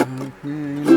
Okay.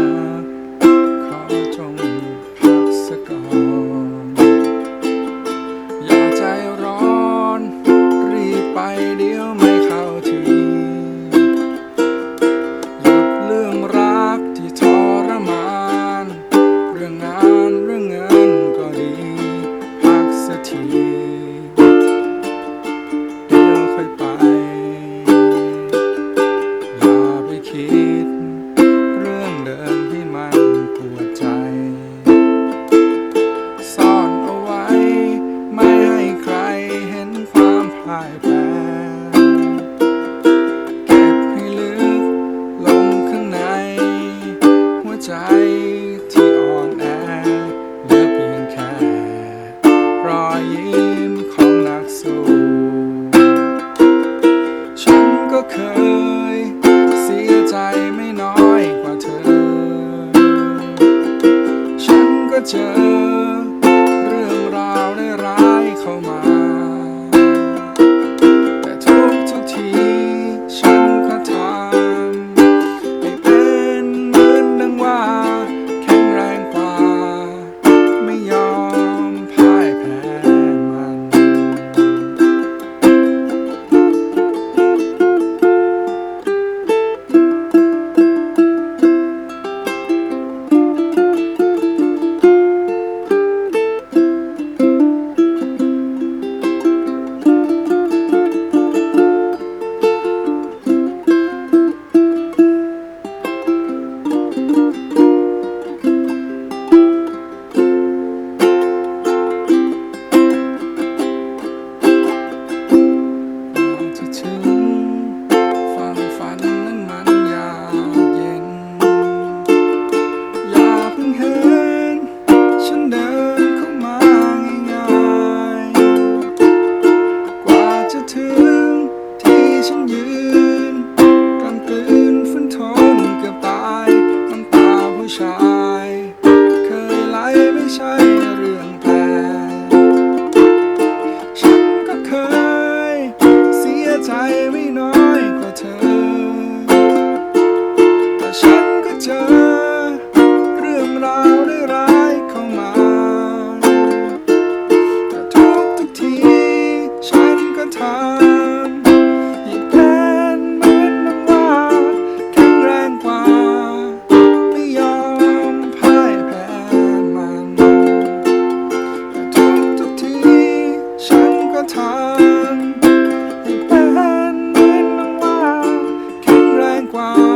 เสียใจไม่น้อยกว่าเธอ ฉันก็เจอ ฉันยืนกลางตื่นฝืนทนเกือบตายน้ำตาผู้ชาย ทางเป็นเหมือนน้ำมาแข็งแรงกว่า